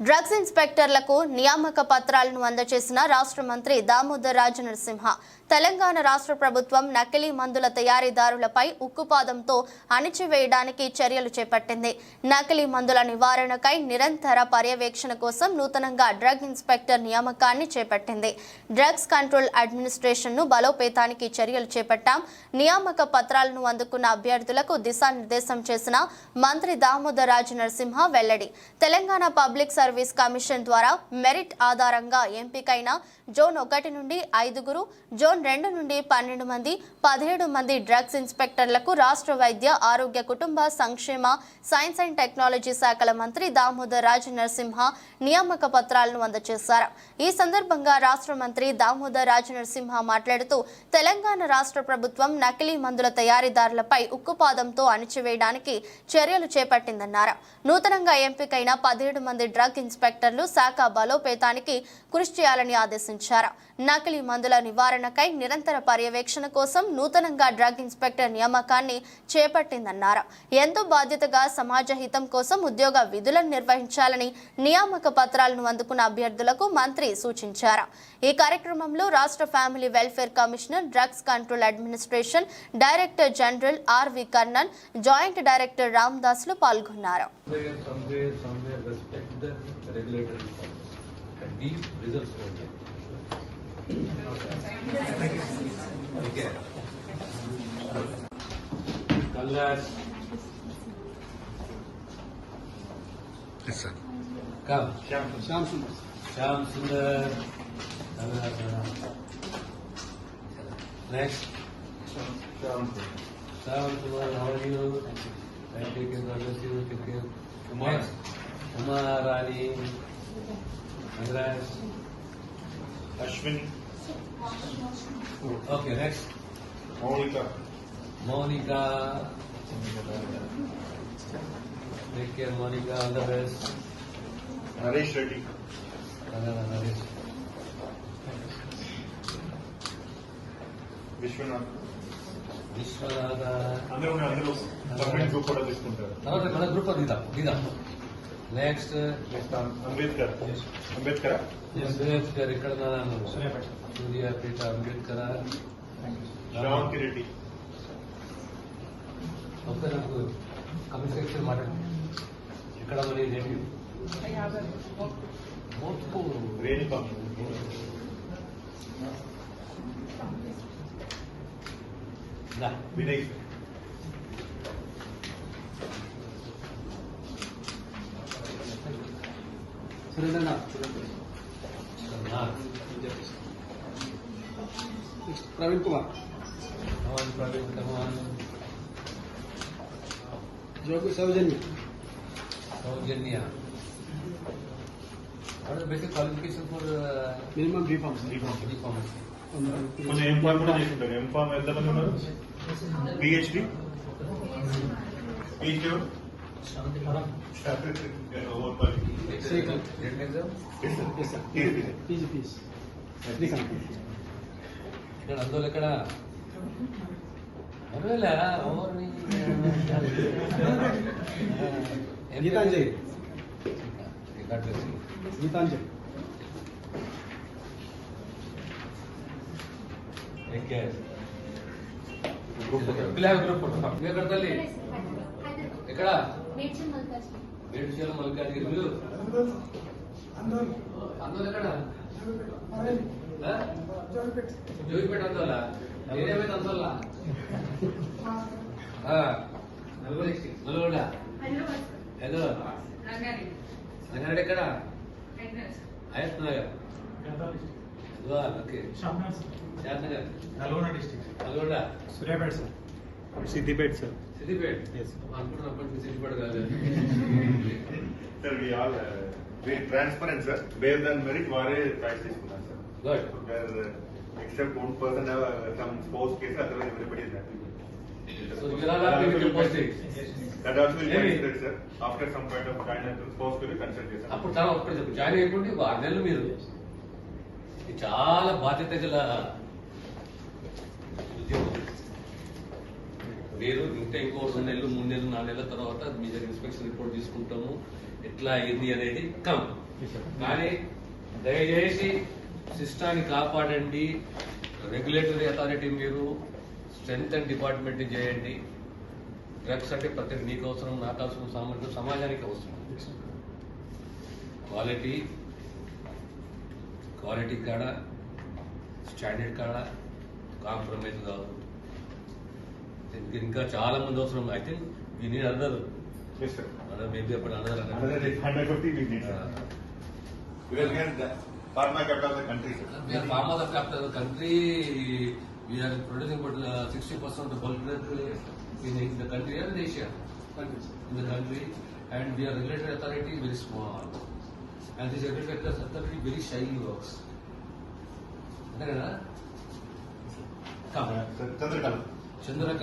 Drugs ఇన్స్పెక్టర్లకు నియామక పత్రాలను అందజేసిన రాష్ట్ర మంత్రి దామోదర్ రాజు నరసింహ తెలంగాణ రాష్ట్ర ప్రభుత్వం నకిలీ మందుల తయారీదారులపై ఉక్కుపాదంతో అణిచివేయడానికి చర్యలు చేపట్టింది. నకిలీ మందుల నివారణకై నిరంతర పర్యవేక్షణ కోసం నూతనంగా డ్రగ్ ఇన్స్పెక్టర్ నియామకాన్ని చేపట్టింది. డ్రగ్స్ కంట్రోల్ అడ్మినిస్ట్రేషన్ను బలోపేతానికి చర్యలు చేపట్టాం. నియామక పత్రాలను అందుకున్న అభ్యర్థులకు దిశానిర్దేశం చేసిన మంత్రి దామోదర్ రాజు నరసింహ వెల్లడి. తెలంగాణ పబ్లిక్ సర్వీస్ కమిషన్ ద్వారా మెరిట్ ఆధారంగా ఎంపికైన జోన్ ఒకటి నుండి ఐదుగురు జోన్ రెండు నుండి పన్నెండు మంది పదిహేడు మంది డ్రగ్స్ ఇన్స్పెక్టర్లకు రాష్ట్ర వైద్య ఆరోగ్య కుటుంబ సంక్షేమ సైన్స్ అండ్ టెక్నాలజీ శాఖల మంత్రి దామోదర్ రాజ్ నరసింహ నియామక పత్రాలను అందజేశారు. ఈ సందర్భంగా రాష్ట్ర మంత్రి దామోదర్ రాజ్ నరసింహ మాట్లాడుతూ తెలంగాణ రాష్ట్ర ప్రభుత్వం నకిలీ మందుల తయారీదారులపై ఉక్కుపాదంతో అణిచివేయడానికి చర్యలు చేపట్టిందన్నారు. నూతనంగా ఎంపికైన పదిహేడు మంది డ్రగ్స్ డ్రగ్ ఇన్స్పెక్టర్లు శాఖ బలోపేతానికి కృషి చేయాలని ఆదేశించారు. నకిలీ మందుల నివారణకై నిరంతర పర్యవేక్షణ కోసం నూతనంగా డ్రగ్ ఇన్స్పెక్టర్ నియామకాన్ని చేపట్టిందన్నారు. ఎంతో బాధ్యతగా సమాజ హితం కోసం ఉద్యోగ విధులను నిర్వహించాలని నియామక పత్రాలను అందుకున్న అభ్యర్థులకు మంత్రి సూచించారు. ఈ కార్యక్రమంలో రాష్ట్ర family welfare commissioner drugs control administration director general RV Karnan joint director రామ్దాస్లు పాల్గొన్నారు. Somewhere, somewhere, somewhere respect the regulatory reforms and these results only. Okay. Congrats. Yes, sir. Come. Shyam Sundar. Shyam Sundar. Congrats. Next. Shyam Sundar, how are you? Thank you, scientific consultancy. Kumar. Kumar, Madras. Ashwin. Okay, next. Monica. Monica. Take care, Monica. All the best. Naresh Reddy. Naresh. Vishwanath. Viswanatha అందరూ ఉన్నారు, అందరూ government group కూడా తీసుకుంటారు తర్వాత మన group దిద్దాం దిద్దాం next next Ambedkar Ambedkar Ambedkar ఇక్కడ ఉన్నాను సూర్యాపేట అంబేద్కర్ శ్రావంతి రెడ్డి ఒకసారి నాకు కమ్యూనికేషన్ మాట్లాడు ఇక్కడ మరి Reddy Mothku Renuka Dah, bini. Selamat datang. Selamat. Eh, pribin kuat. Awal pribin dahuan. Jauh ke Sawojendia? Qualification for uh, minimum B Pharm e-commerce? కొంచెం ఎంఫామ్ కూడా చేసుకుంటారు ఎంఫామ్ ఎంతమంది ఉన్నారు? పిహెచ్డి పిహెచ్డి ఇక్కడ అందులో ఎక్కడ? ఒకవేళ ఎవరిని గీతాంజలి ఎక్కడ తల్లి ఎక్కడ? ఏడుచేల మల్కాజ్గిరి మీరు? అందులో ఎక్కడ? జోగిపేట అందువల్ల నేనేమైతే అందువల్ల నల్గొండ హైదరాబాద్. రంగారెడ్డి ఎక్కడ Hayath Nagar Hyderabad okay Shanth Nagar Nalgonda district Nalgonda Suryapet sir Siddipet sir Siddipet Yes. అనుకున్నప్పటికీ Siddipet కాదు sir we all transparent sir bear than merit వారే ప్రైస్ తీసుకున్నారు sir good except one person some sports case otherwise everybody is happy So you are all happy with your posting? That also will be Maybe. considered, sir. After some point of time, and supposed to be considered, sir. అప్పుడు చాలా ఒక్కటి చెప్పు. Join అయిపోండి ఒక ఆరు నెలలు మీరు. ఇది చాలా బాధ్యత గల ఉద్యోగం. మీరు ఇంకా ఇంకో రెండు నెలలు మూడు నెలలు నాలుగు నెలల తర్వాత మీ దగ్గర ఇన్స్పెక్షన్ రిపోర్ట్ తీసుకుంటాము. ఎట్లా అయింది అనేది కమ్. కానీ దయచేసి సిస్టాన్ని కాపాడండి. రెగ్యులేటరీ అథారిటీ మీరు స్ట్రెంత్ అండ్ డిపార్ట్మెంట్ చేయండి. డ్రగ్స్ అంటే ప్రతి నీకు అవసరం నాకు అవసరం సామాన్య సమాజానికి అవసరం. క్వాలిటీ క్వాలిటీ కాడ స్టాండర్డ్ కాడ కాంప్రమైజ్ కాదు. దీనికి ఇంకా చాలా మంది అవసరం. ఐ థింక్ వీ నీడ్ అందరు Yes, sir. అందరు మేబీ అప్పుడు అందరు Another 150 we need, sir. Because We are producing about uh, 60% of bulk milk uh, in the country and in Asia. In the country. And we are regulatory authority very small. And this regulatory authority very shyly works. Come. Chandrakala. Chandrakala.